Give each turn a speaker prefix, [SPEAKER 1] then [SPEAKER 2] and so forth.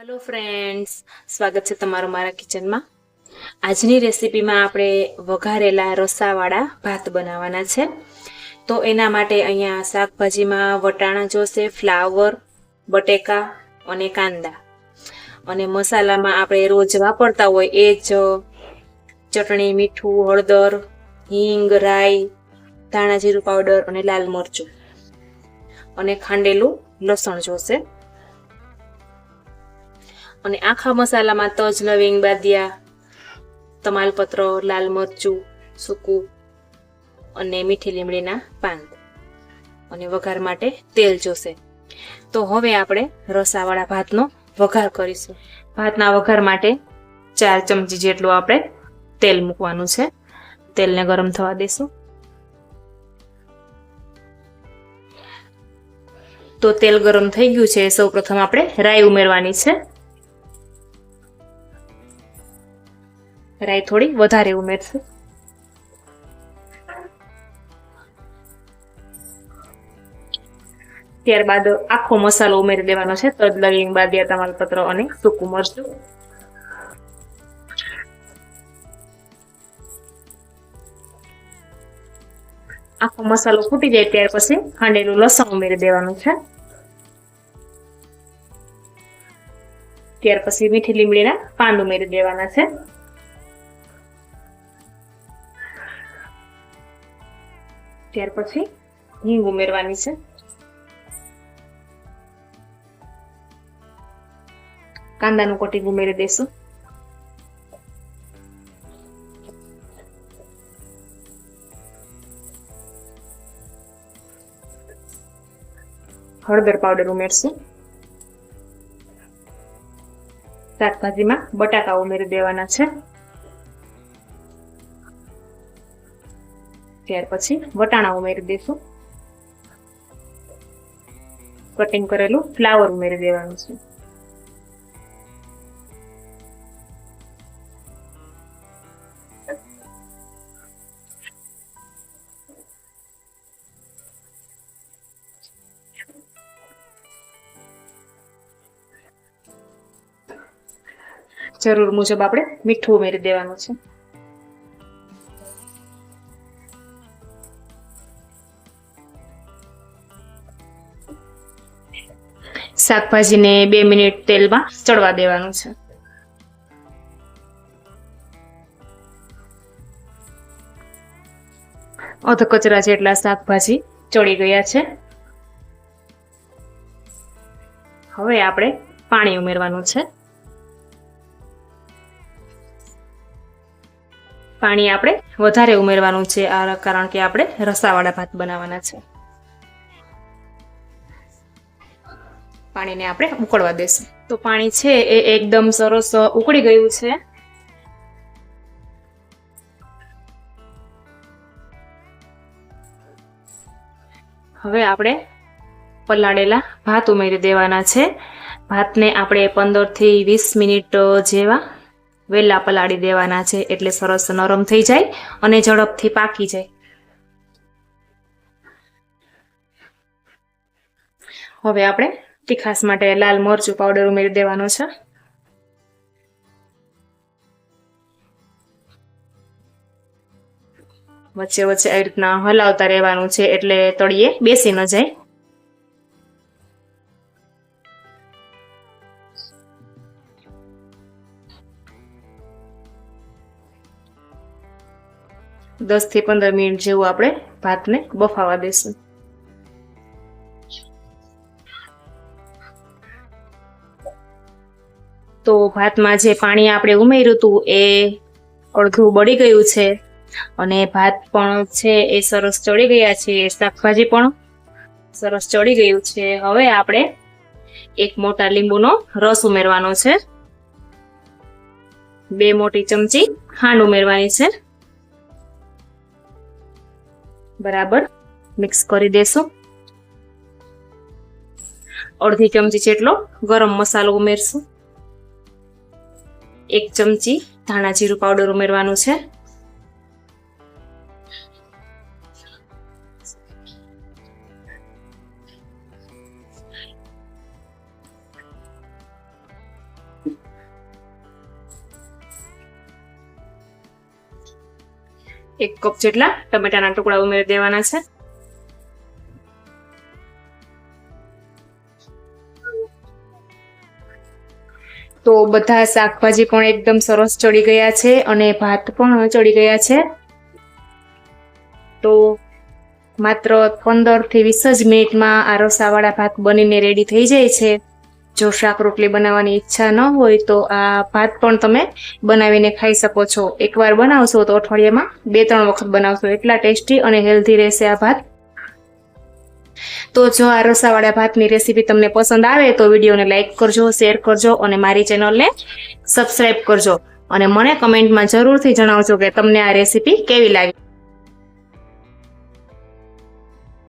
[SPEAKER 1] Hello friends સ્વાગત છે તમારું મારા કિચનમાં આજની રેસીપીમાં આપણે વઘારેલા રસાવાળા ભાત બનાવવાના છે. તો એના માટે અહીંયા શાકભાજીમાં વટાણા જોશે, ફ્લાવર, બટેકા અને કાંદા. અને મસાલામાં આપણે રોજ વાપરતા હોય એ જ ચટણી, મીઠું, હળદર, હિંગ, રાઈ, ધાણા જીરું, પાવડર અને લાલ મરચું. અને ખાંડેલું લસણ જોશે. અને આખા મસાલામાં તજ, લવિંગ, બાદિયા, તમાલપત્ર, લાલ મરચું, સૂકું અને મીઠી લીમડીના પાન અને વઘાર માટે તેલ જોશે. તો હવે આપણે રસાવાળા ભાતનો વઘાર કરીશું. ભાતના વઘાર માટે ચાર ચમચી જેટલું આપણે તેલ મૂકવાનું છે. તેલને ગરમ થવા દેશું. તો તેલ ગરમ થઈ ગયું છે. સૌપ્રથમ આપણે રાઈ ઉમેરવાની છે. રાઈ થોડી વધારે ઉમેરશું. ત્યારબાદ આખો મસાલો ઉમેરી દેવાનો છે. તજ લવિંગ બાદિયા તમાલપત્ર અને સૂકું મરચું. આખો મસાલો ફૂટી જાય ત્યાર પછી ખાંડેલું લસણ ઉમેરી દેવાનું છે. ત્યાર પછી મીઠી લીમડીના પાન ઉમેરી દેવાના છે. ત્યાર પછી હિંગ ઉમેરવાની છે. કાંદાનું કટિંગ ઉમેરી દેશું હળદર પાવડર ઉમેરશું. શાકભાજીમાં બટાકા ઉમેરી દેવાના છે. ત્યાર પછી વટાણા ઉમેરી દઈશું. કટિંગ કરેલું ફ્લાવર ઉમેરી દેવાનું છે. જરૂર મુજબ આપણે મીઠું ઉમેરી દેવાનું છે. શાકભાજીને બે મિનિટ તેલમાં ચડવા દેવાનું છે. અધ કચરા જેટલા શાકભાજી ચડી ગયા છે. હવે આપણે પાણી ઉમેરવાનું છે. પાણી આપણે વધારે ઉમેરવાનું છે આ કારણ કે આપણે રસાવાળા ભાત બનાવવાના છે. પાણીને આપણે ઉકળવા દેશું. તો પાણી છે એ એકદમ સરસ ઉકળી ગયું છે. હવે આપણે પલાળેલા ભાત ઉમેરી દેવાના છે. ભાતને આપણે પંદરથી વીસ મિનિટ જેવા વેલા પલાળી દેવાના છે એટલે સરસ નરમ થઈ જાય અને ઝડપથી પાકી જાય. હવે આપણે તીખાસ માટે લાલ મરચું પાવડર ઉમેરી દેવાનો છે. વચ્ચે વચ્ચે આવી રીતના હલાવતા રહેવાનું છે એટલે તળિયે બેસી ન જાય. દસથી પંદર મિનિટ જેવું આપણે ભાતને બફાવા દેશું. તો ભાતમાં જે પાણી આપણે ઉમેર્યું હતું એ અડધું બળી ગયું છે. અને ભાત પણ છે એ સરસ ચડી ગયા છે શાકભાજી પણ સરસ ચડી ગયું છે. હવે આપણે એક મોટા લીંબુનો રસ ઉમેરવાનો છે. બે મોટી ચમચી ખાંડ ઉમેરવાની છે. બરાબર, મિક્સ કરી દેશું. અડધી ચમચી જેટલો ગરમ મસાલો ઉમેરશું. એક ચમચી ધાણા જીરું પાવડર ઉમેરવાનું છે. એક કપ જેટલા ટમેટાના ટુકડા ઉમેરી દેવાના છે. તો બધા શાકભાજી પણ એકદમ સરસ ચડી ગયા છે અને ભાત પણ ચડી ગયા છે. તો માત્ર પંદરથી વીસ જ મિનિટમાં આ રસાવાળા ભાત બનીને રેડી થઈ જાય છે. જો શાક રોટલી બનાવવાની ઈચ્છા ન હોય તો આ ભાત પણ તમે બનાવીને ખાઈ શકો છો. એકવાર બનાવશો તો અઠવાડિયામાં બે ત્રણ વખત બનાવશો. એટલા ટેસ્ટી અને હેલ્ધી રહેશે આ ભાત. તો જો આ રસાવાળા ભાતની રેસીપી તમને પસંદ આવે તો વિડીયોને લાઇક કરજો શેર કરજો અને મારી ચેનલને સબસ્ક્રાઈબ કરજો. અને મને કમેન્ટમાં જરૂરથી જણાવજો કે તમને આ રેસીપી કેવી લાગી.